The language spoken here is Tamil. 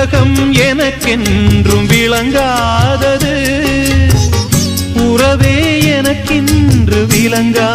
உலகம் எனக்கென்றும் விளங்காதது. உறவே எனக்கென்று விளங்கா